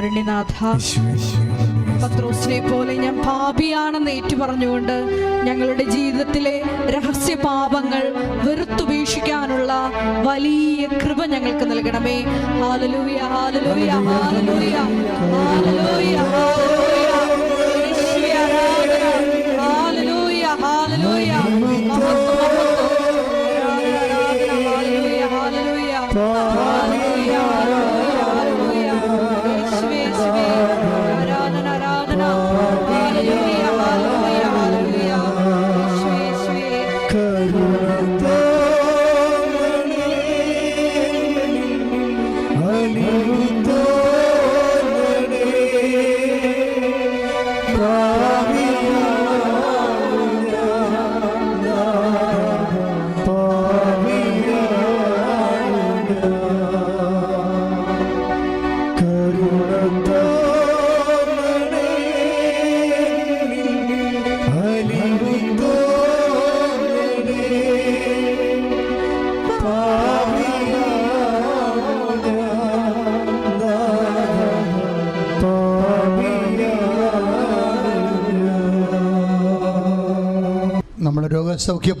കാരുണ്യനാഥ പത്രോസിനെ പോലെ ഞാൻ പാപിയാണെന്ന് ഏറ്റു പറഞ്ഞുകൊണ്ട് ഞങ്ങളുടെ ജീവിതത്തിലെ രഹസ്യ പാപങ്ങൾ വെറുത്തുപേക്ഷിക്കാനുള്ള വലിയ കൃപ ഞങ്ങൾക്ക് നൽകണമേ. ഹാലലൂയ ഹാലലൂയ ഹാലലൂയ ഹാലലൂയ. ഹാലലൂയ.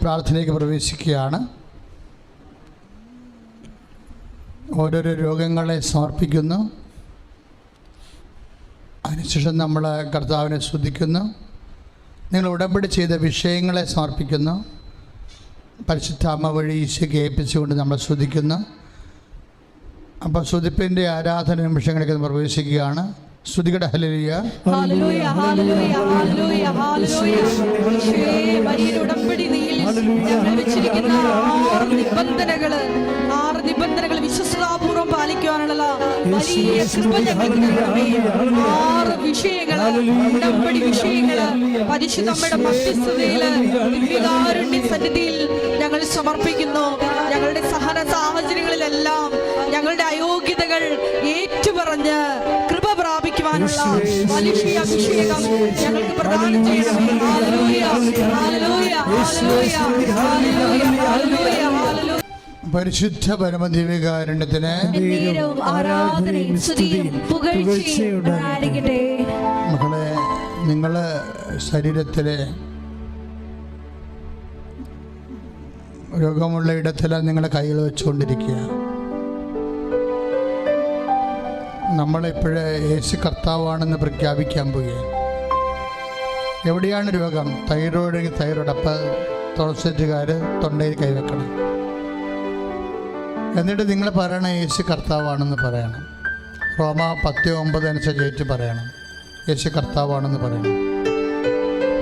പ്രാർത്ഥനയ്ക്ക് പ്രവേശിക്കുകയാണ്. ഓരോരോ രോഗങ്ങളെ സമർപ്പിക്കുന്നു. അതിനുശേഷം നമ്മൾ കർത്താവിനെ ശ്രദ്ധിക്കുന്നു. നിങ്ങൾ ഉടമ്പടി ചെയ്ത വിഷയങ്ങളെ സമർപ്പിക്കുന്നു. പരിശുദ്ധാമ്മ വഴി ഈശോയ്ക്ക് ഏൽപ്പിച്ചുകൊണ്ട് നമ്മൾ ശ്രദ്ധിക്കുന്നു. അപ്പോൾ ശ്രുതിപ്പിന്റെ ആരാധന നിമിഷങ്ങളിലേക്ക് നമ്മൾ പ്രവേശിക്കുകയാണ്. ശ്രുതികട വലിയ ഉടമ്പടി നീയിൽ ഞങ്ങൾ വെച്ചിരിക്കുന്ന ആറ് നിബന്ധനകൾ ആറ് നിബന്ധനകൾ വിശ്വസതാപൂർവം പാലിക്കുവാനുള്ള വലിയ കൃപ ആറ് വിഷയങ്ങൾ ഉടമ്പടി വിഷയങ്ങൾ പരിശുദ്ധമ്മയുടെ മധ്യസ്ഥതയിൽ ദിവ്യകാരുണ്യ സന്നിധിയിൽ ഞങ്ങൾ സമർപ്പിക്കുന്നു. ഞങ്ങളുടെ സഹന സാഹചര്യങ്ങളിലെല്ലാം ഞങ്ങളുടെ അയോഗ്യതകൾ ഏറ്റുപറഞ്ഞ് വലിയ അഭിഷേകം ഞങ്ങൾക്ക് പ്രദാനം ചെയ്യണമേ പരിശുദ്ധ പരമദിവ്യകാരുണ്യത്തിന് മക്കളെ നിങ്ങളെ ശരീരത്തിലെ രോഗമുള്ള ഇടത്തെല്ലാം നിങ്ങളെ കൈകൾ വെച്ചുകൊണ്ടിരിക്കുക. നമ്മളിപ്പോഴേ യേശു കർത്താവാണെന്ന് പ്രഖ്യാപിക്കാൻ പോവുകയാണ്. എവിടെയാണ് രോഗം? Thyroid thyroid. അപ്പം തുളസേറ്റുകാർ തൊണ്ടയിൽ കൈവെക്കണം. എന്നിട്ട് നിങ്ങൾ പറയണം യേശു കർത്താവാണെന്ന് പറയണം. റോമ പത്ത് ഒമ്പത് അനുസരിച്ച് പറയണം. യേശു കർത്താവാണെന്ന് പറയണം.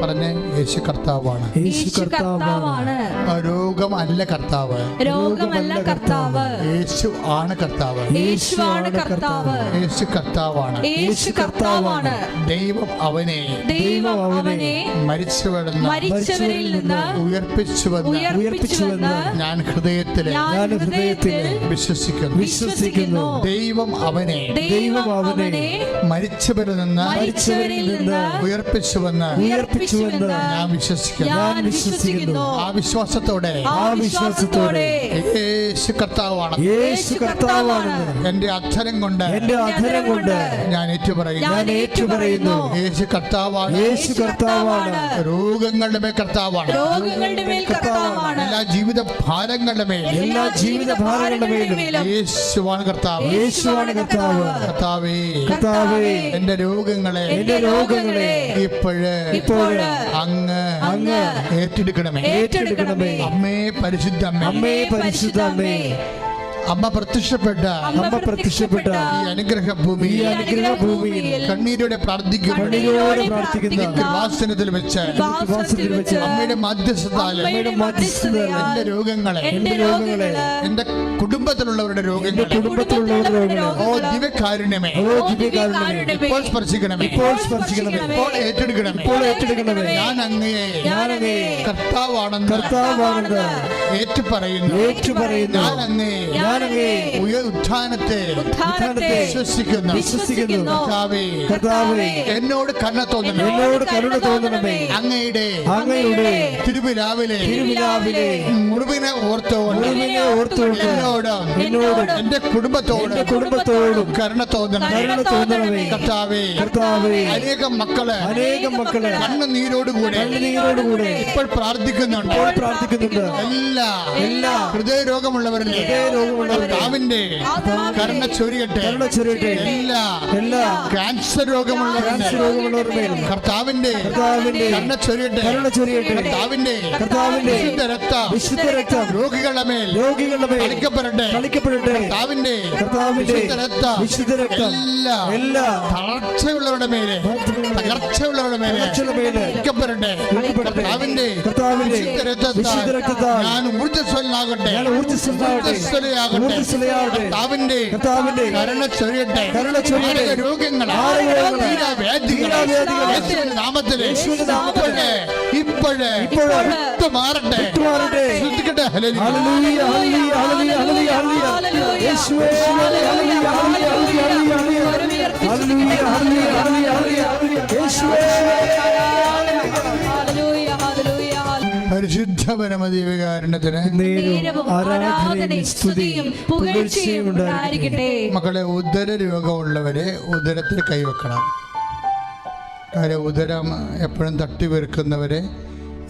പറഞ്ഞേ യേശു കർത്താവാണ്. യേശു കർത്താവാണ്. ആ രോഗം അല്ല കർത്താവ്. രോഗമല്ല കർത്താവ്. യേശു ആണ് കർത്താവ്. യേശുവാണ് കർത്താവ്. യേശു കർത്താവാണ്. യേശു കർത്താവാണ്. ദൈവം അവനെ. ദൈവം അവനെ മരിച്ചുവെന്ന് മരിച്ചവരിൽ നിന്ന് ഉയർപ്പിച്ചുവെന്ന് ഉയർപ്പിച്ചുവെന്ന് ഞാൻ ഹൃദയത്തിൽ ഞാൻ ഹൃദയത്തിൽ വിശ്വസിക്കുന്നു. വിശ്വസിക്കുന്നു. ദൈവം അവനെ. ദൈവം അവനെ മരിച്ചവരിൽ നിന്ന് മരിച്ചവരിൽ നിന്ന് ഉയർപ്പിച്ചുവെന്ന് ഉയർപ്പിച്ചുവെന്ന് ഞാൻ വിശ്വസിക്കുന്നു. ഞാൻ വിശ്വസിക്കുന്നു. ആ വിശ്വാസത്തോടെ. ആ വിശ്വാസത്തോടെ. യേശു കർത്താവാണ്. യേശു കർത്താവാണ്. എന്റെ അക്ഷരം കൊണ്ട് എന്റെ അധരം കൊണ്ട് ഞാൻ ഏറ്റുപറയുന്നു. ഞാൻ ഏറ്റുപറയുന്നു. യേശു കർത്താവാണ്. യേശു കർത്താവാണ്. രോഗങ്ങളുടെ മേൽ കർത്താവാണ്. രോഗങ്ങളുടെ മേൽ കർത്താവാണ്. എല്ലാ ജീവിത ഭാരങ്ങളുടെ മേൽ. എല്ലാ ജീവിത ഭാരങ്ങളുടെ മേലും യേശുവാണ് കർത്താവ്. യേശുവാണ് കർത്താവ്. കർത്താവേ. കർത്താവേ. എന്റെ രോഗങ്ങളെ എന്റെ രോഗങ്ങളെ ഇപ്പോഴേ ഇപ്പോഴ് അങ്ങ് അങ്ങ് ഏറ്റെടുക്കണമേ. ഏറ്റെടുക്കണമേ. അമ്മേ പരിശുദ്ധ അമ്മേ പരിശുദ്ധ അമ്മേ. അമ്മ പ്രത്യക്ഷപ്പെട്ട അമ്മ പ്രത്യക്ഷപ്പെട്ട ഈ അനുഗ്രഹ ഭൂമി ഈ അനുഗ്രഹ ഭൂമിയിൽ കണ്ണീരോടെ പ്രാർത്ഥിക്കുന്നു കണ്ണീരോടെ പ്രാർത്ഥിക്കുന്ന കൃപാസനത്തിൽ വെച്ച് വാസനത്തിൽ വെച്ച് അമ്മയുടെ മധ്യസ്ഥതാൽ അമ്മയുടെ മധ്യസ്ഥതയാൽ എന്റെ രോഗങ്ങളെ എന്റെ രോഗങ്ങളെ എന്റെ കുടുംബത്തിലുള്ളവരുടെ രോഗങ്ങൾ കുടുംബത്തിലുള്ളവരുടെ ഓ ദിവ്യകാരുണ്യമേ ഓ ദിവ്യകാരുണ്യമേ ഇപ്പോൾ സ്പർശിക്കണമേ ഇപ്പോൾ സ്പർശിക്കണമേ ഇപ്പോൾ ഏറ്റെടുക്കണമേ ഇപ്പോൾ ഏറ്റെടുക്കണമേ ഞാൻ അങ്ങയെ ഞാൻ അങ്ങയെ കർത്താവാണെന്ന് കർത്താവാണെന്ന് ഏറ്റു പറയുന്നു ഏറ്റുപറയുന്നു. ഞാൻ അങ്ങയെ ഞാൻ ഉത്ഥാനത്തെ ഉത്ഥാനത്തെ വിശ്വസിക്കുന്നു. വിശ്വസിക്കുന്നു. കർത്താവേ. എന്നോട് കണ്ണ തോന്നണം എന്നോട് കരുണ തോന്നണമേ. അങ്ങയുടെ അങ്ങയുടെ തിരുവിലാവിലെ തിരുവിലാവിലെ മുറിവിനെ ഓർത്തോണ്ട് മുറിവിനെ ഓർത്തുകൊണ്ട് എന്നോട് എന്നോട് എന്റെ കുടുംബത്തോട് കുടുംബത്തോടും കരുണ തോന്നണം കരുണ തോന്നണമേ. കർത്താവേ കർത്താവേ. അനേകം മക്കളെ അനേകം മക്കളെ കണ്ണ നീരോട് കൂടെ ഇപ്പോൾ പ്രാർത്ഥിക്കുന്നുണ്ട്. ഇപ്പോൾ പ്രാർത്ഥിക്കുന്നുണ്ട്. എല്ലാ എല്ലാ ഹൃദയ രോഗമുള്ളവരിലെ ഹൃദയരോഗമുള്ളവരെ കർത്താവിന്റെ കരുണ ചൊരിയട്ടെ കരുണ ചൊരിയട്ടെ എല്ലാ എല്ലാ ക്യാൻസർ രോഗമുള്ളവരുടെ ക്യാൻസർ രോഗമുള്ളവരുടെ മേലും. കർത്താവിന്റെ കർത്താവിന്റെ കരുണ ചൊരിയട്ടെ കരുണ ചൊരിയട്ടെ കർത്താവിന്റെ കർത്താവിന്റെ വിശുദ്ധ രക്തം. വിശുദ്ധ രക്തം. രോഗികളുടെ മേൽ. രോഗികളുടെ മേൽ. കളിക്കപ്പെടട്ടെ. കളിക്കപ്പെടട്ടെ. കർത്താവിന്റെ കർത്താവിന്റെ വിശുദ്ധ രക്തം. വിശുദ്ധ രക്തം. എല്ലാ എല്ലാ തളർച്ചയുള്ളവരുടെ മേലെ. തകർച്ചയുള്ളവരുടെ മേലെ. കളിക്കപ്പെടട്ടെ. കളിക്കപ്പെടട്ടെ. കർത്താവിന്റെ കർത്താവിന്റെ വിശുദ്ധ രക്തത്താൽ ഞാൻ ഊർജസ്വലനാകട്ടെ. ഞാൻ ഊർജസ്വലനാകട്ടെ. പൂർത്തി ചിലയാവട്ടെ കർത്താവിന്റെ കർത്താവിന്റെ കരുണ ചൊരിയട്ടെ കരുണ ചൊരിയട്ടെ രോഗങ്ങൾ നാമത്തിലെ ഇപ്പോഴേ ഇപ്പോഴേ ഇപ്പോഴേ. വിട്ടു മാറട്ടെ വിട്ടു മാറട്ടെ ശ്രദ്ധിക്കട്ടെ ഹല്ലേലൂയ ഹല്ലേലൂയ ഹല്ലേലൂയ ഹല്ലേലൂയ ഹല്ലേലൂയ. യേശുവേ ഹല്ലേലൂയ hallelujah hallelujah hallelujah hallelujah hallelujah ഹല്ലേലൂയ. യേശുവേ. പരിശുദ്ധ പരമദീവികാരണത്തിന് മക്കളെ ഉദര രോഗമുള്ളവരെ ഉദരത്തിൽ കൈവെക്കണം. കാര്യം ഉദരം എപ്പോഴും തട്ടി വെറുക്കുന്നവരെ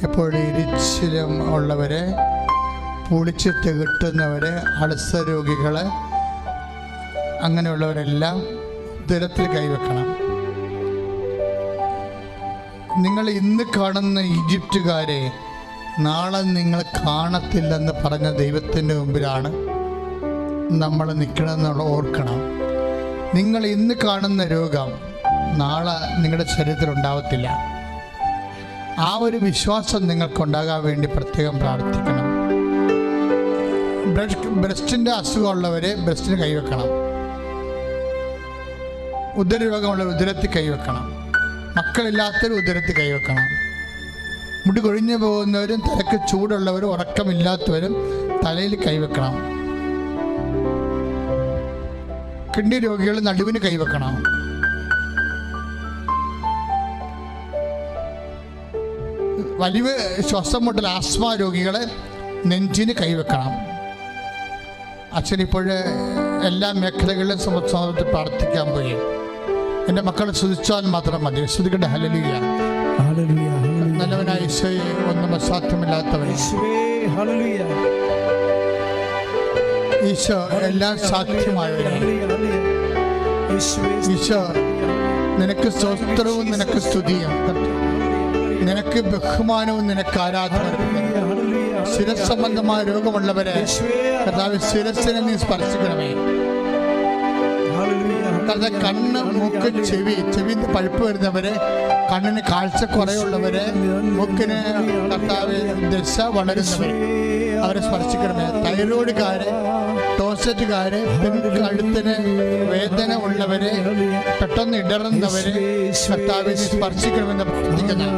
എപ്പോഴും ഇരിച്ചിലും ഉള്ളവരെ പുളിച്ച് തികട്ടുന്നവരെ അൾസർ രോഗികളെ അങ്ങനെയുള്ളവരെല്ലാം ഉദരത്തിൽ കൈവെക്കണം. നിങ്ങൾ ഇന്ന് കാണുന്ന ഈജിപ്തുകാരെ നാളെ നിങ്ങൾ കാണത്തില്ലെന്ന് പറഞ്ഞ ദൈവത്തിന്റെ മുമ്പിലാണ് നമ്മൾ നിൽക്കണമെന്നുള്ള ഓർക്കണം. നിങ്ങൾ ഇന്ന് കാണുന്ന രോഗം നാളെ നിങ്ങളുടെ ശരീരത്തിൽ ഉണ്ടാവത്തില്ല. ആ ഒരു വിശ്വാസം നിങ്ങൾക്കുണ്ടാകാൻ വേണ്ടി പ്രത്യേകം പ്രാർത്ഥിക്കണം. ബ്രസ്റ്റ് ബ്രസ്റ്റിന്റെ അസുഖമുള്ളവരെ ബ്രസ്റ്റിന് കൈവെക്കണം. ഉദരരോഗമുള്ള ഉദരത്തിൽ കൈവെക്കണം. മക്കളില്ലാത്തവർ ഉദരത്തിൽ കൈവെക്കണം. മുടി കൊഴിഞ്ഞു പോകുന്നവരും തലക്ക് ചൂടുള്ളവരും ഉറക്കമില്ലാത്തവരും തലയിൽ കൈവെക്കണം. കിഡ്നി രോഗികൾ നടുവിന് കൈവെക്കണം. വലിവ് ശ്വാസം മുട്ടൽ ആസ്മ രോഗികളെ നെഞ്ചിന് കൈവെക്കണം. അച്ഛൻ ഇപ്പോൾ എല്ലാ മേഖലകളിലും സമത്സമത്തിൽ പ്രാർത്ഥിക്കാൻ പോയി. എന്റെ മക്കളെ ശ്രദ്ധിച്ചാൽ മാത്രം മതി. സ്തുതിക്കട്ടെ. ഹലലിയ ഹല്ലേലൂയ. ഹല്ലേലൂയ. നല്ലവനായ ഈശോയെ ഒന്നും അസാധ്യമില്ലാത്തവൻ ഈശോ എല്ലാം ഹല്ലേലൂയ ഈശോ നിനക്ക് സ്വസ്ത്രവും നിനക്ക് സ്തുതിയും. നിനക്ക് ബഹുമാനവും നിനക്ക് ആരാധന ഹല്ലേലൂയ ഹല്ലേലൂയ. ശിരസ് സംബന്ധമായ രോഗമുള്ളവരെ കർത്താവ് ശിരസിനെ നീ സ്പർശിക്കണമേ. കർത്താവ് കണ്ണ് മൂക്ക് ചെവി ചെവി പഴുപ്പ് വരുന്നവരെ കണ്ണിന് കാഴ്ച കുറയുള്ളവരെ മൂക്കിന് കർത്താവ് ദശ വളരുന്നവരെ അവരെ സ്പർശിക്കണമേ. തൈറോയിഡുകാരെ ടോസറ്റുകാര് കഴുത്തിന് വേദന ഉള്ളവരെ പെട്ടെന്ന് ഇടറുന്നവരെ കർത്താവിനെ സ്പർശിക്കണമെന്ന് പ്രാർത്ഥിക്കുന്നു.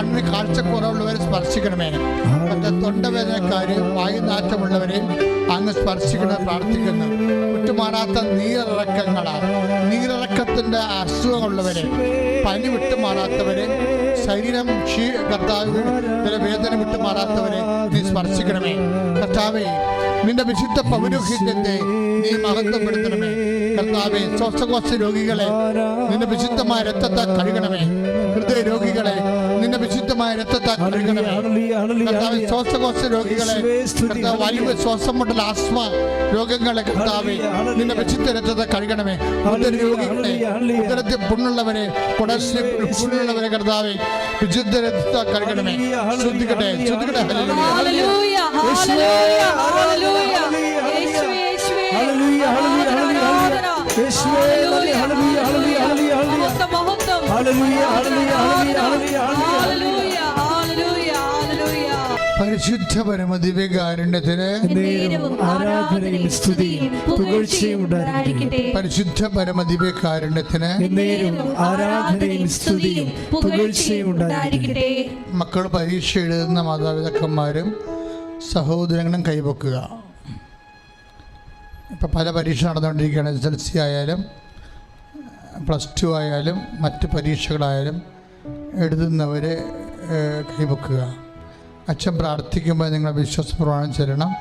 കണ്ണിന് കാഴ്ചക്കുറവുള്ളവരെ സ്പർശിക്കണമേ. മറ്റേ തൊണ്ടവേദനക്കാര് വായുനാറ്റമുള്ളവരെ അങ്ങ് സ്പർശിക്കണമെന്ന് പ്രാർത്ഥിക്കുന്നു. വിട്ടുമാറാത്ത നീരിറക്കങ്ങളാണ് നീരിറക്കത്തിന്റെ അസുഖമുള്ളവരെ പനി വിട്ടുമാറാത്തവരെ ശരീരം ക്ഷീ കർത്താവ് വേദന വിട്ടുമാറാത്തവരെ നീ സ്പർശിക്കണമേ. കർത്താവേ നിന്റെ വിശുദ്ധ പൗരോഹിത്യത്തെ നീ മഹത്വപ്പെടുത്തണമേ. കർത്താവെ ശ്വാസകോശ രോഗികളെ നിന്റെ വിശുദ്ധമായ രക്തത്താൽ കഴുകണമേ. ഹൃദയ രോഗികളെ നിന്റെ വിശുദ്ധമായ രക്തത്താൽ കഴുകണമേ. കർത്താവ് ശ്വാസകോശ രോഗികളെ വലിയ ശ്വാസം മുട്ടൽ ആസ്മ രോഗങ്ങളെ കർത്താവെ നിന്റെ വിശുദ്ധ രക്തത്തെ കഴുകണമേ. ഹല്ലേലൂയ, രോഗികളെ. ഉദരത്തിൽ പുണ്ണുള്ളവരെ കുടലിന് പുണ്ണുള്ളവരെ കർത്താവെ വിശുദ്ധ രക്തത്താൽ കഴുകണമേ. ശ്രദ്ധിക്കട്ടെ ശ്രദ്ധിക്കട്ടെ. ഹല്ലേലൂയ. ഹല്ലേലൂയ, ഹല്ലേലൂയ, പരിശുദ്ധ പരമദിവ്യകാരുണ്യത്തിന് നേരവും ആരാധനയും സ്തുതിയും പുകഴ്ചയും ഉണ്ടായിരിക്കട്ടെ. പരിശുദ്ധ പരമ ദിവ്യകാരുണ്യത്തിന് ആരാധനയും സ്തുതിയും പുകഴ്ചയും ഉണ്ടായിരിക്കട്ടെ. മക്കൾ പരീക്ഷ എഴുതുന്ന മാതാപിതാക്കന്മാരും സഹോദരങ്ങളും കൈവക്കുക. ഇപ്പം പല പരീക്ഷ നടന്നുകൊണ്ടിരിക്കുകയാണ്. എസ് എൽ സി ആയാലും പ്ലസ് ടു ആയാലും മറ്റ് പരീക്ഷകളായാലും എഴുതുന്നവരെ കൈവെക്കുക. അച്ഛൻ പ്രാർത്ഥിക്കുമ്പോൾ നിങ്ങൾ വിശ്വാസപ്രമാണം ചെല്ലണം.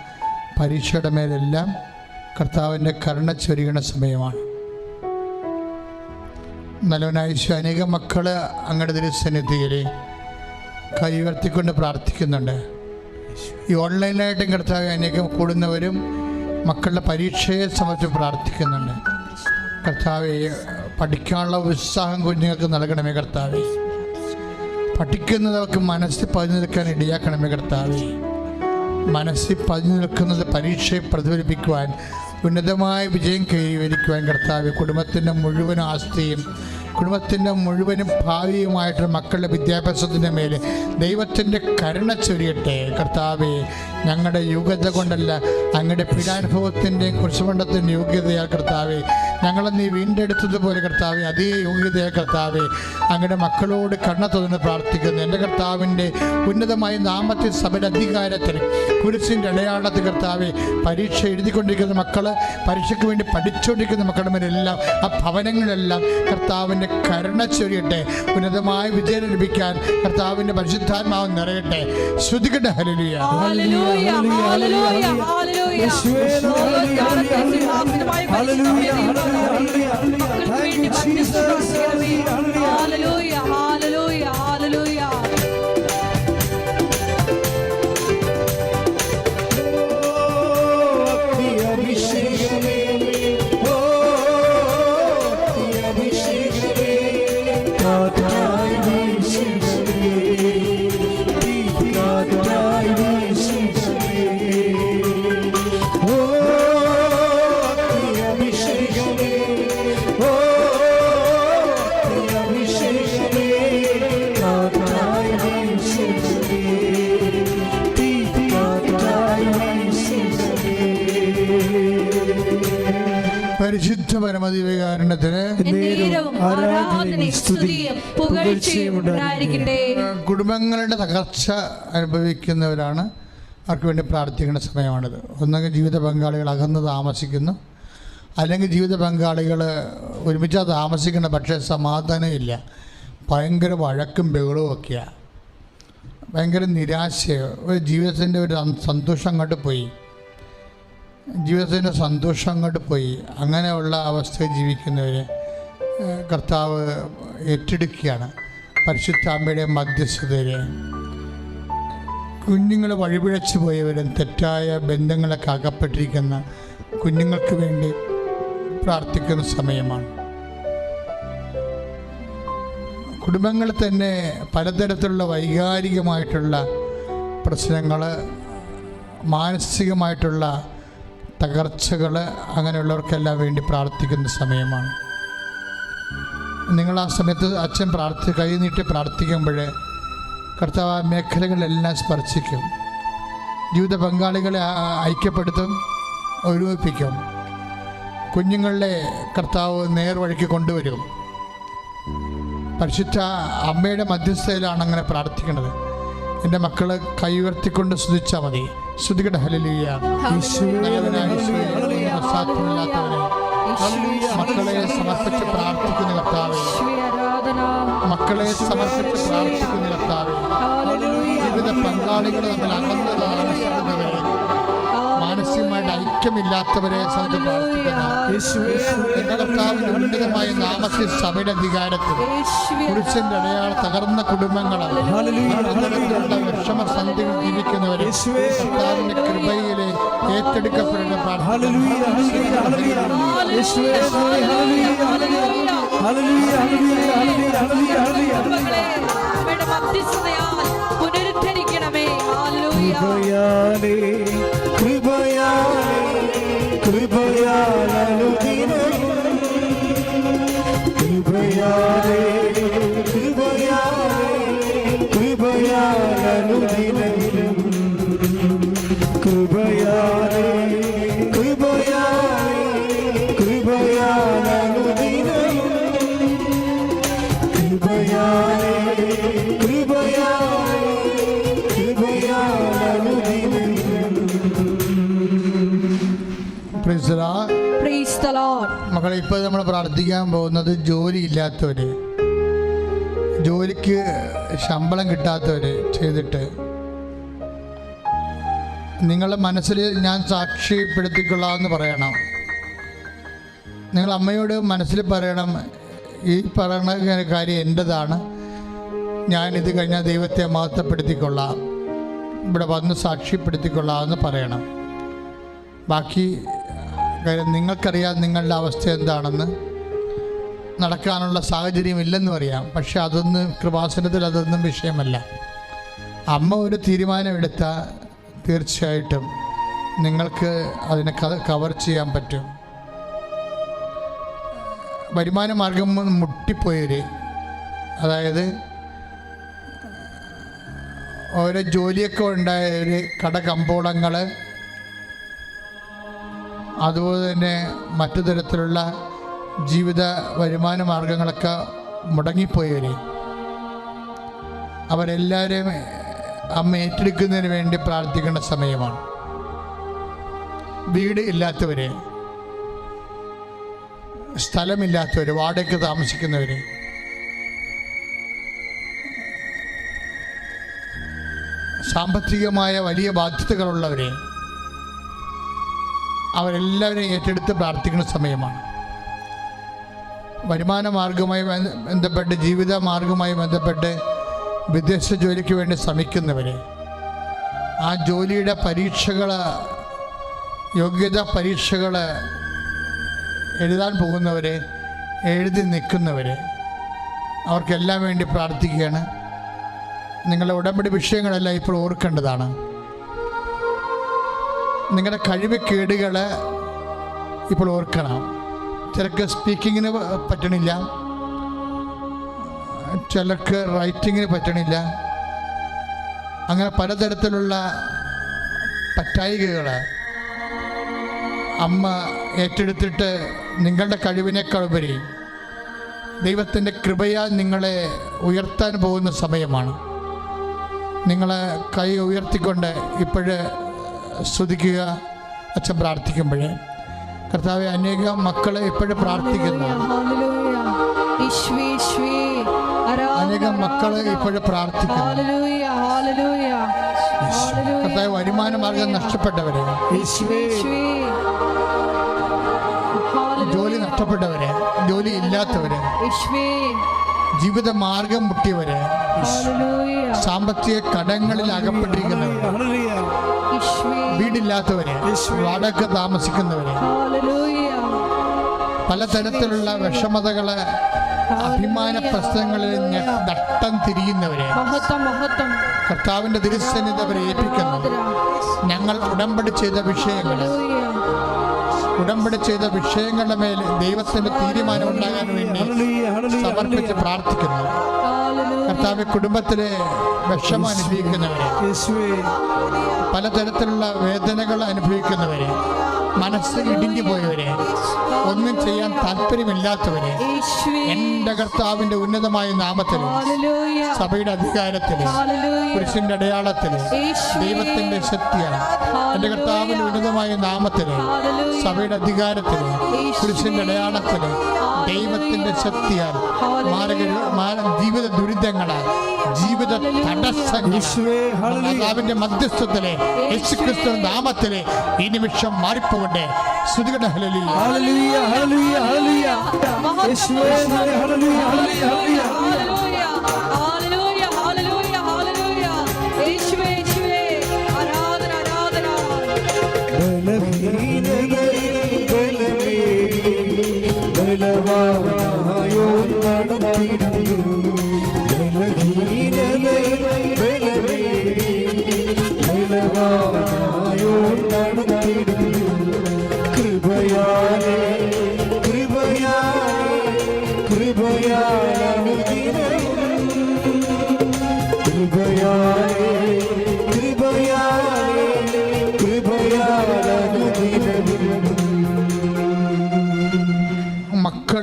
പരീക്ഷയുടെ മേലെല്ലാം കർത്താവിന്റെ കരുണ ചൊരിയണ സമയമാണ്. നല്ലവനായ അനേകം മക്കൾ അങ്ങയുടെ തിരുസന്നിധിയിൽ കൈ ഉയർത്തിക്കൊണ്ട് പ്രാർത്ഥിക്കുന്നുണ്ട്. ഈ ഓൺലൈനായിട്ടും കർത്താവ് അനേകം കൂടുന്നവരും മക്കളുടെ പരീക്ഷയെ സംബന്ധിച്ച് പ്രാർത്ഥിക്കുന്നുണ്ട്. കർത്താവെ പഠിക്കാനുള്ള ഉത്സാഹം കുഞ്ഞുങ്ങൾക്ക് നൽകണമേ കർത്താവെ. പഠിക്കുന്നവർക്ക് മനസ്സിൽ പതിഞ്ഞു നിൽക്കാൻ ഇടയാക്കണമേ കർത്താവെ. മനസ്സിൽ പതിഞ്ഞു നിൽക്കുന്നത് പരീക്ഷയെ പ്രതിഫലിപ്പിക്കുവാൻ ഉന്നതമായ വിജയം കൈവരിക്കുവാൻ കർത്താവ്. കുടുംബത്തിന്റെ മുഴുവൻ ആസ്തിയും കുടുംബത്തിന്റെ മുഴുവനും ഭാവിയുമായിട്ടുള്ള മക്കളുടെ വിദ്യാഭ്യാസത്തിന്റെ മേൽ ദൈവത്തിന്റെ കരുണ ചൊരിയട്ടെ കർത്താവെ. ഞങ്ങളുടെ യോഗ്യത കൊണ്ടല്ല അങ്ങയുടെ പീഡാനുഭവത്തിന്റെയും കുരിശുമണ്ഡത്തിന്റെ യോഗ്യതയാൽ കർത്താവെ ഞങ്ങളെ നീ വീണ്ടെടുത്തതുപോലെ കർത്താവെ അതേ യോഗ്യതയാൽ കർത്താവെ അങ്ങയുടെ മക്കളോട് കണ്ണ തുറന്ന് പ്രാർത്ഥിക്കുന്നു. എന്റെ കർത്താവിന്റെ ഉന്നതമായ നാമത്തിൽ സഭയുടെ അധികാരത്തിൽ കുരിശിന്റെ അടയാളത്തിൽ കർത്താവെ പരീക്ഷ എഴുതിക്കൊണ്ടിരിക്കുന്ന മക്കൾ പരീക്ഷയ്ക്ക് വേണ്ടി പഠിച്ചുകൊണ്ടിരിക്കുന്ന മക്കളുടെ മേലെല്ലാം ആ ഭവനങ്ങളെല്ലാം കർത്താവിന്റെ കരുണ ചൊരിയട്ടെ. ഉന്നതമായ വിജയം ലഭിക്കാൻ കർത്താവിന്റെ പരിശുദ്ധാത്മാവ് നിറയട്ടെ. ശ്രുതികട്ടെ ഹലിയ ഹല്ലേലൂയ, ഹല്ലേലൂയ, ഹല്ലേലൂയ, ഹല്ലേലൂയ. Thank you, Jesus. Hallelujah, hallelujah. പരിശുദ്ധ പരമതി വികാരണത്തിന് കുടുംബങ്ങളുടെ തകർച്ച അനുഭവിക്കുന്നവരാണ്. അവർക്ക് വേണ്ടി പ്രാർത്ഥിക്കേണ്ട സമയമാണിത്. ഒന്നെങ്കിൽ ജീവിത പങ്കാളികൾ അകന്ന് താമസിക്കുന്നു. അല്ലെങ്കിൽ ജീവിത പങ്കാളികൾ ഒരുമിച്ച് താമസിക്കണം പക്ഷേ സമാധാനമില്ല. ഭയങ്കര വഴക്കും ബഹളവും ഒക്കെയാണ് ഭയങ്കര നിരാശയോ ഒരു ജീവിതത്തിന്റെ ഒരു സന്തോഷം അങ്ങോട്ട് പോയി. ജീവിതത്തിന്റെ സന്തോഷം അങ്ങോട്ട് പോയി. അങ്ങനെയുള്ള അവസ്ഥയിൽ ജീവിക്കുന്നവരെ കർത്താവ് ഏറ്റെടുക്കുകയാണ്. പരിശുദ്ധാമ്മയുടെ മധ്യസ്ഥതയെ കുഞ്ഞുങ്ങൾ വഴിപിഴച്ചു പോയവരും തെറ്റായ ബന്ധങ്ങളൊക്കെ അകപ്പെട്ടിരിക്കുന്ന കുഞ്ഞുങ്ങൾക്ക് വേണ്ടി പ്രാർത്ഥിക്കുന്ന സമയമാണ്. കുടുംബങ്ങളിൽ തന്നെ പലതരത്തിലുള്ള വൈകാരികമായിട്ടുള്ള പ്രശ്നങ്ങൾ മാനസികമായിട്ടുള്ള തകർച്ചകൾ അങ്ങനെയുള്ളവർക്കെല്ലാം വേണ്ടി പ്രാർത്ഥിക്കുന്ന സമയമാണ്. നിങ്ങൾ ആ സമയത്ത് അച്ഛൻ പ്രാർത്ഥി കൈ നീട്ടി പ്രാർത്ഥിക്കുമ്പോൾ കർത്താവ് ആ മേഖലകളെല്ലാം സ്പർശിക്കും. ജീവിത പങ്കാളികളെ ഐക്യപ്പെടുത്തും ഒരുമിപ്പിക്കും. കുഞ്ഞുങ്ങളെ കർത്താവ് നേർവഴിക്ക് കൊണ്ടുവരും. പരിശുദ്ധ അമ്മയുടെ മധ്യസ്ഥയിലാണ് അങ്ങനെ പ്രാർത്ഥിക്കുന്നത് എന്റെ മക്കൾ കൈ ഉയർത്തിക്കൊണ്ട് സ്തുതിച്ചാൽ മതി. ഹലിയ സാധ്യമില്ലാത്തവനെ മക്കളെ സമർപ്പിച്ച് പ്രാർത്ഥിക്കുന്ന കർത്താവെ. മക്കളെ സമർപ്പിച്ച് പ്രാർത്ഥിക്കുന്ന കർത്താവെ. ജീവിത പങ്കാളികൾ നമ്മൾ അകന്ന് എന്റെ കർത്താവിന്റെ ഉന്നതമായ നാമത്തിൽ സഭയുടെ അധികാരത്തിൽ യേശുവേ. പുരുഷന്റെ അടയാള തകർന്ന കുടുംബങ്ങളാണ്. വിഷമ സന്ധികൾ ജീവിക്കുന്നവരെ കർത്താവിന്റെ കൃപയിലെ ഏറ്റെടുക്കപ്പെടുന്ന പുനരുദ്ധരിക്കണമേ. പ്രാർത്ഥിക്കാൻ പോകുന്നത് ജോലി ഇല്ലാത്തവർ ജോലിക്ക് ശമ്പളം കിട്ടാത്തവർ ചെയ്തിട്ട്. നിങ്ങളുടെ മനസ്സിൽ ഞാൻ സാക്ഷിപ്പെടുത്തിക്കൊള്ളാമെന്ന് പറയണം. നിങ്ങൾ അമ്മയോട് മനസ്സിൽ പറയണം ഈ പറയുന്ന കാര്യം എന്റെതാണ് ഞാനിത് കഴിഞ്ഞാൽ ദൈവത്തെ മഹത്വപ്പെടുത്തിക്കൊള്ളാം. ഇവിടെ വന്ന് സാക്ഷിപ്പെടുത്തിക്കൊള്ളാമെന്ന് പറയണം. ബാക്കി കാര്യം നിങ്ങൾക്കറിയാം നിങ്ങളുടെ അവസ്ഥ എന്താണെന്ന്. നടക്കാനുള്ള സാഹചര്യം ഇല്ലെന്ന് പറയാം പക്ഷെ അതൊന്നും കൃപാസനത്തിൽ അതൊന്നും വിഷയമല്ല. അമ്മ ഒരു തീരുമാനമെടുത്ത തീർച്ചയായിട്ടും നിങ്ങൾക്ക് അതിനെ കവർ ചെയ്യാൻ പറ്റും. വരുമാന മാർഗം മുട്ടിപ്പോയവർ അതായത് ഓരോ ജോലിയൊക്കെ ഉണ്ടായവർ കട കമ്പോളങ്ങൾ അതുപോലെ തന്നെ മറ്റു തരത്തിലുള്ള ജീവിത വരുമാന മാർഗങ്ങളൊക്കെ മുടങ്ങിപ്പോയവരെ അവരെല്ലാവരെയും അമ്മ ഏറ്റെടുക്കുന്നതിന് വേണ്ടി പ്രാർത്ഥിക്കേണ്ട സമയമാണ്. വീട് ഇല്ലാത്തവരെ സ്ഥലമില്ലാത്തവർ വാടകയ്ക്ക് താമസിക്കുന്നവർ സാമ്പത്തികമായ വലിയ ബാധ്യതകളുള്ളവരെ അവരെല്ലാവരെയും ഏറ്റെടുത്ത് പ്രാർത്ഥിക്കുന്ന സമയമാണ്. വരുമാന മാർഗവുമായി ബന്ധ- ബന്ധപ്പെട്ട് ജീവിത മാർഗവുമായി ബന്ധപ്പെട്ട് വിദേശ ജോലിക്ക് വേണ്ടി ശ്രമിക്കുന്നവർ ആ ജോലിയുടെ പരീക്ഷകൾ യോഗ്യതാ പരീക്ഷകൾ എഴുതാൻ പോകുന്നവർ എഴുതി നിൽക്കുന്നവർ അവർക്കെല്ലാം വേണ്ടി പ്രാർത്ഥിക്കുകയാണ്. നിങ്ങളുടെ ഉടമ്പടി വിഷയങ്ങളെല്ലാം ഇപ്പോൾ ഓർക്കേണ്ടതാണ്. നിങ്ങളുടെ കഴിവ് കേടുകൾ ഇപ്പോൾ ഓർക്കണം. ചിലർക്ക് സ്പീക്കിങ്ങിന് പറ്റണില്ല. ചിലക്ക് റൈറ്റിങ്ങിന് പറ്റണില്ല. അങ്ങനെ പലതരത്തിലുള്ള പറ്റായികകൾ അമ്മ ഏറ്റെടുത്തിട്ട് നിങ്ങളുടെ കഴിവിനേക്കാൾ ഉപരി ദൈവത്തിന്റെ കൃപയാൽ നിങ്ങളെ ഉയർത്താൻ പോകുന്ന സമയമാണ്. നിങ്ങളെ കൈ ഉയർത്തിക്കൊണ്ട് ഇപ്പോഴ് സ്തുതിക്കുക അച്ഛൻ പ്രാർത്ഥിക്കുമ്പോൾ കർത്താവ് അനേകം മക്കളെ ഇപ്പോഴും പ്രാർത്ഥിക്കുന്നു അനേകം മക്കളെ ഇപ്പോഴും പ്രാർത്ഥിക്കുന്നു ഹല്ലേലൂയ, ഹല്ലേലൂയ. ഹല്ലേലൂയ. കർത്താവ് വരുമാന മാർഗം നഷ്ടപ്പെട്ടവരെ. ജോലി നഷ്ടപ്പെട്ടവരെ ജോലി ഇല്ലാത്തവരെ. ജീവിത മാർഗം മുട്ടിയവരെ ഹല്ലേലൂയ. സാമ്പത്തിക കടങ്ങളിൽ അകപ്പെട്ടിരിക്കുന്നവരെ. വീടില്ലാത്തവരെ വടക്ക് താമസിക്കുന്നവരെ. പലതരത്തിലുള്ള വിഷമതകൾ അഭിമാന പ്രശ്നങ്ങളിൽ നട്ടം തിരിയുന്നവരെ കർത്താവിന്റെ തിരുസന്നിധി അവരെ ഏൽപ്പിക്കുന്നു ഞങ്ങൾ ഉടമ്പടി ചെയ്ത വിഷയങ്ങൾ ഉടമ്പടി ചെയ്ത വിഷയങ്ങളുടെ മേൽ ദൈവത്തിന്റെ തീരുമാനം ഉണ്ടാകാൻ വേണ്ടി സമർപ്പിച്ച് പ്രാർത്ഥിക്കുന്നു. കർത്താവ് കുടുംബത്തിലെ വിഷമം അനുഭവിക്കുന്നവരെ പലതരത്തിലുള്ള വേദനകൾ അനുഭവിക്കുന്നവരെ മനസ്സ് ഇടിഞ്ഞു പോയവരെ ഒന്നും ചെയ്യാൻ താല്പര്യമില്ലാത്തവരെ യേശുവേ. എന്റെ കർത്താവിന്റെ ഉന്നതമായ നാമത്തിൽ. സഭയുടെ അധികാരത്തിൽ. പുരുഷന്റെ അടയാളത്തിൽ. ദൈവത്തിന്റെ ശക്തിയാണ് എന്റെ കർത്താവിന്റെ ഉന്നതമായ നാമത്തിൽ. സഭയുടെ അധികാരത്തിൽ പുരുഷന്റെ അടയാളത്തിൽ ദൈവത്തിന്റെ ശക്തിയാൽ മാരക ജീവിത ദുരിതങ്ങളാൽ ജീവിത തടസ്സങ്ങളാവിന്റെ യേശുവേ ഹല്ലേലൂയ. മാതാവിന്റെ മധ്യസ്ഥത്തിലെ യേശുക്രിസ്തു നാമത്തിലെ ഈ നിമിഷം മാറിപ്പോകട്ടെ. ശ്രുതികട ഹലലി ഹല്ലേലൂയ ഹല്ലേലൂയ ഹല്ലേലൂയ. യേശുവേ ഹല്ലേലൂയ.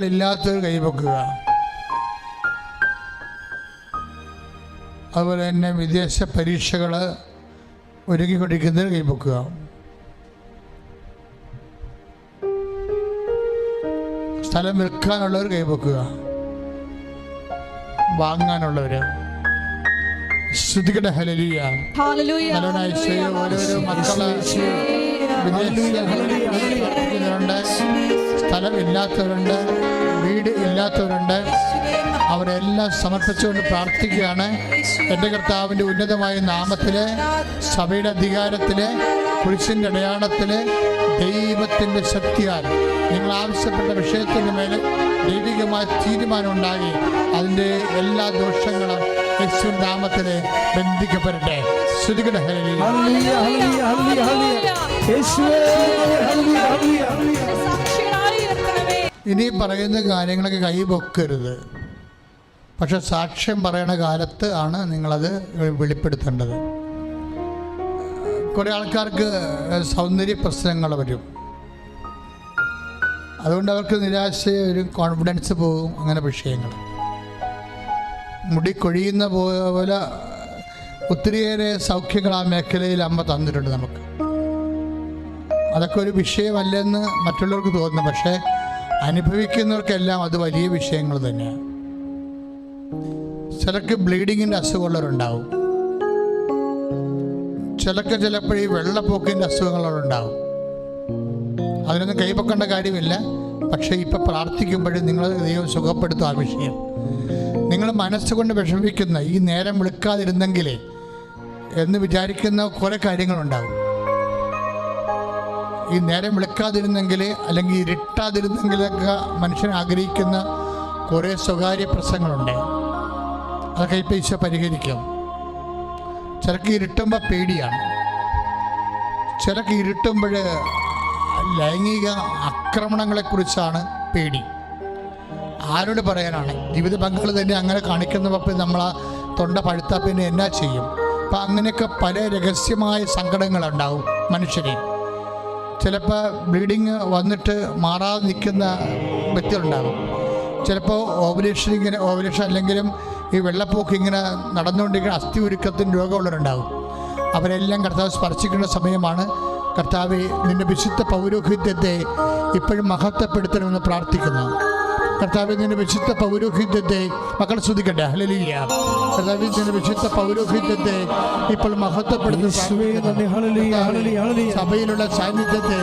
മക്കളില്ലാത്തവർ കൈവെക്കുക അതുപോലെ തന്നെ വിദേശ പരീക്ഷകൾ ഒരുക്കിക്കൊണ്ടിരിക്കുന്നതിന് കൈവെക്കുക സ്ഥലം വിൽക്കാനുള്ളവർ കൈവെക്കുക വാങ്ങാനുള്ളവർ ശ്രുതികട ഹലലിയ ഓരോരോ മക്കൾ. വിദേശികളുണ്ട് സ്ഥലമില്ലാത്തവരുണ്ട് വീട് ഇല്ലാത്തവരുണ്ട്. അവരെല്ലാം സമർപ്പിച്ചുകൊണ്ട് പ്രാർത്ഥിക്കുകയാണ്. എന്റെ കർത്താവിന്റെ ഉന്നതമായ നാമത്തിൽ സഭയുടെ അധികാരത്തിൽ പുരുഷന്റെ അടയാളത്തിൽ ദൈവത്തിന്റെ ശക്തിയാൽ നിങ്ങൾ ആവശ്യപ്പെട്ട വിഷയത്തിന്റെ മേൽ ദൈവികമായ തീരുമാനം ഉണ്ടാകി അതിന്റെ എല്ലാ ദോഷങ്ങളും യേശു നാമത്തിൽ ബന്ധിക്കപ്പെടട്ടെ. ശ്രുതികട ഹരലി ഇനി പറയുന്ന കാര്യങ്ങളൊക്കെ കൈ പൊക്കരുത്. പക്ഷെ സാക്ഷ്യം പറയണ കാലത്ത് ആണ് നിങ്ങളത് വെളിപ്പെടുത്തേണ്ടത്. കുറേ ആൾക്കാർക്ക് സൗന്ദര്യ പ്രശ്നങ്ങൾ വരും. അതുകൊണ്ട് അവർക്ക് നിരാശ ഒരു കോൺഫിഡൻസ് പോകും അങ്ങനെ വിഷയങ്ങൾ. മുടി കൊഴിയുന്ന പോലെ ഒത്തിരിയേറെ സൗഖ്യങ്ങൾ ആ മേഖലയിൽ അമ്മ തന്നിട്ടുണ്ട് നമുക്ക്. അതൊക്കെ ഒരു വിഷയമല്ലെന്ന് മറ്റുള്ളവർക്ക് തോന്നുന്നു. പക്ഷേ അനുഭവിക്കുന്നവർക്കെല്ലാം അത് വലിയ വിഷയങ്ങൾ തന്നെയാണ്. ചിലർക്ക് ബ്ലീഡിങ്ങിന്റെ അസുഖമുള്ളവരുണ്ടാവും. ചിലക്ക് ചിലപ്പോൾ ഈ വെള്ളപ്പൊക്കിന്റെ അസുഖങ്ങളുണ്ടാവും. അതിനൊന്നും കൈപ്പൊക്കേണ്ട കാര്യമില്ല. പക്ഷേ ഇപ്പം പ്രാർത്ഥിക്കുമ്പോഴും നിങ്ങൾ ദൈവം സുഖപ്പെടുത്തും ആ വിഷയം. നിങ്ങൾ മനസ്സുകൊണ്ട് വിഷമിക്കുന്ന ഈ നേരം വിളിക്കാതിരുന്നെങ്കിലേ എന്ന് വിചാരിക്കുന്ന കുറേ കാര്യങ്ങളുണ്ടാവും. ഈ നേരം വിളിക്കാതിരുന്നെങ്കിൽ അല്ലെങ്കിൽ ഇരുട്ടാതിരുന്നെങ്കിലൊക്കെ മനുഷ്യൻ ആഗ്രഹിക്കുന്ന കുറേ സ്വകാര്യ പ്രശ്നങ്ങളുണ്ട്. അതൊക്കെ ഇപ്പം ഈശോ പരിഹരിക്കും. ചിലക്ക് ഇരുട്ടുമ്പോൾ പേടിയാണ്. ചിലക്ക് ഇരുട്ടുമ്പോൾ ലൈംഗിക ആക്രമണങ്ങളെക്കുറിച്ചാണ് പേടി. ആരോട് പറയാനാണ്? ജീവിത പങ്കാളി തന്നെ അങ്ങനെ കാണിക്കുന്ന കാണിക്കുന്നപ്പോൾ നമ്മൾ ആ തൊണ്ട പഴുത്താൽ പിന്നെ എന്നാ ചെയ്യും? അപ്പം അങ്ങനെയൊക്കെ പല രഹസ്യമായ സങ്കടങ്ങളുണ്ടാവും മനുഷ്യനെ ചിലപ്പോൾ ബ്ലീഡിങ് വന്നിട്ട് മാറാതെ നിൽക്കുന്ന വ്യക്തികളുണ്ടാകും. ചിലപ്പോൾ ഓവലേഷൻ ഇങ്ങനെ ഓവലേഷൻ അല്ലെങ്കിലും ഈ വെള്ളപ്പൊക്ക് ഇങ്ങനെ നടന്നുകൊണ്ടിരിക്കുന്ന അസ്ഥി ഉരുക്കത്തിന് രോഗമുള്ളവരുണ്ടാകും. അവരെല്ലാം കർത്താവ് സ്പർശിക്കേണ്ട സമയമാണ് കർത്താവ് നിന്റെ വിശുദ്ധ പൗരോഹിത്യത്തെ ഇപ്പോഴും മഹത്വപ്പെടുത്തണമെന്ന് പ്രാർത്ഥിക്കുന്നു. കർത്താവ് നിന്റെ വിശുദ്ധ പൗരോഹിത്യത്തെ മക്കൾ ശ്രദ്ധിക്കട്ടെ ഹലലിയ കർത്താവിന്റെ വിശുദ്ധ പൗരോഹിത്യത്തെ ഇപ്പോൾ മഹത്വപ്പെടുന്ന സഭയിലുള്ള സാന്നിധ്യത്തെ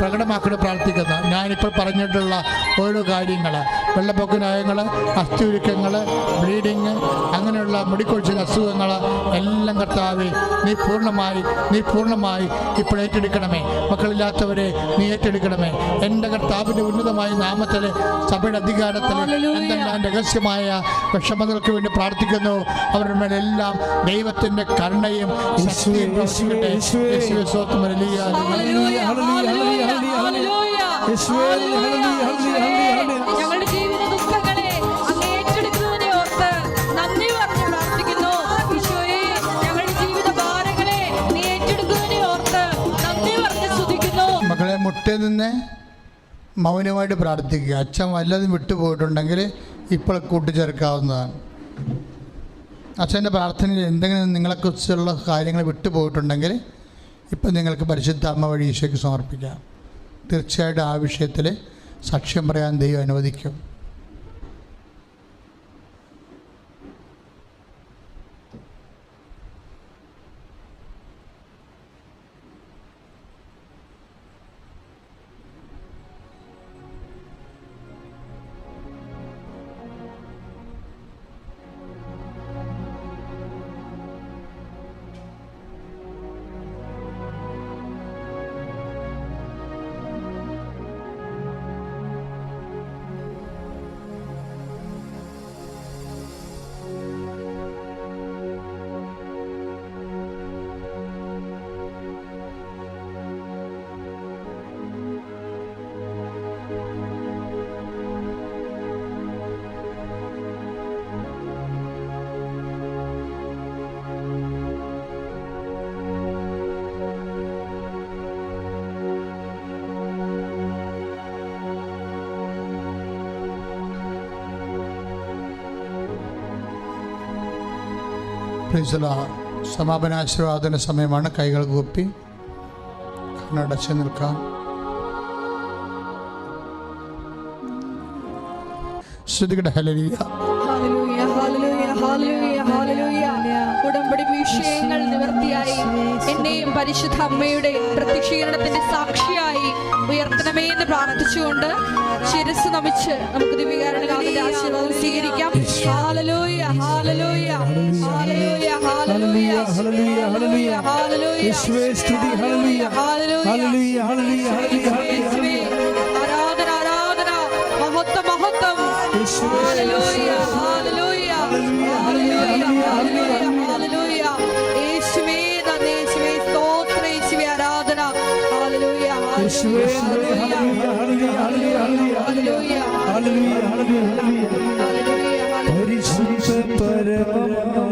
പ്രകടമാക്കി പ്രാർത്ഥിക്കുന്ന. ഞാനിപ്പോൾ പറഞ്ഞിട്ടുള്ള ഓരോ കാര്യങ്ങൾ വെള്ളപ്പൊക്ക ന്യായങ്ങൾ അസ്ഥിയുരുക്കങ്ങൾ ബ്ലീഡിങ് അങ്ങനെയുള്ള മുടിക്കൊഴിച്ചിൽ അസുഖങ്ങൾ എല്ലാം കർത്താവെ നീ പൂർണമായി നീ പൂർണമായി ഇപ്പോൾ ഏറ്റെടുക്കണമേ. മക്കളില്ലാത്തവരെ നീ ഏറ്റെടുക്കണമേ. എന്റെ കർത്താവിന്റെ ഉന്നതമായ നാമത്തിൽ സഭയുടെ അധികാരത്തിൽ ഹല്ലേലൂയ. എന്തെല്ലാം രഹസ്യമായ വിഷമതകൾക്ക് വേണ്ടി പ്രാർത്ഥിക്കുന്നു. അവരുടെ മേലെല്ലാം ദൈവത്തിന്റെ കരുണയും ശക്തിയും പ്രവർത്തിക്കട്ടെ. ഞങ്ങളുടെ ജീവിത ദുഃഖങ്ങളെ അങ്ങ് ഏറ്റെടുക്കുന്നതിനെ ഓർത്ത് നന്ദി പറഞ്ഞ് പ്രാർത്ഥിക്കുന്നു. ഈശോയെ ഞങ്ങളുടെ ജീവിത ഭാരങ്ങളെ നീ ഏറ്റെടുക്കുന്നതിനെ ഓർത്ത് നന്ദി പറഞ്ഞ് സ്തുതിക്കുന്നു. മക്കളെ മുട്ടയിൽ നിന്ന്. മൗനമായിട്ട് പ്രാർത്ഥിക്കുക. അച്ഛൻ വല്ലതും വിട്ടുപോയിട്ടുണ്ടെങ്കിൽ ഇപ്പോൾ കൂട്ടിച്ചേർക്കാവുന്നതാണ് അച്ഛന്റെ പ്രാർത്ഥനയിൽ എന്തെങ്കിലും നിങ്ങളെക്കുറിച്ചുള്ള കാര്യങ്ങൾ വിട്ടുപോയിട്ടുണ്ടെങ്കിൽ ഇപ്പം നിങ്ങൾക്ക് പരിശുദ്ധ അമ്മ വഴി ഈശോയ്ക്ക് സമർപ്പിക്കാം. തീർച്ചയായിട്ടും ആ വിഷയത്തിൽ സാക്ഷ്യം പറയാൻ ദൈവം അനുവദിക്കും. പ്രിൻസല സമാപനാശീർവാദന സമയമാണ് കൈകൾ കൂപ്പി. കണ്ണടച്ച് നിൽക്കാം. ശ്രുതികട ഹലലിയ. ഉടമ്പടി വിഷയങ്ങൾ നിവർത്തിയായി. എന്നെയും പരിശുദ്ധ അമ്മയുടെയും പ്രത്യക്ഷീകരണത്തിന്റെ സാക്ഷിയായി ഉയർത്തണമേ എന്ന് പ്രാർത്ഥിച്ചുകൊണ്ട് ശിരസ് നമിച്ച് നമുക്ക് ദിവ്യകാരണകാലത്തിന്റെ ആശീർവാദം സ്വീകരിക്കാം. ഹാലലൂയ ഹാലലൂയ ഹാലലൂയ ഹാലലൂയ ഹാലലൂയ ഹാലലൂയ ഹല്ലേലൂയ ഹല്ലേലൂയ ഹല്ലേലൂയ യേശുവേ, ആരാധന ആരാധന. മഹത്വം മഹത്വം. യേശുവേ. ഹല്ലേലൂയ പരിശുദ്ധ പരമ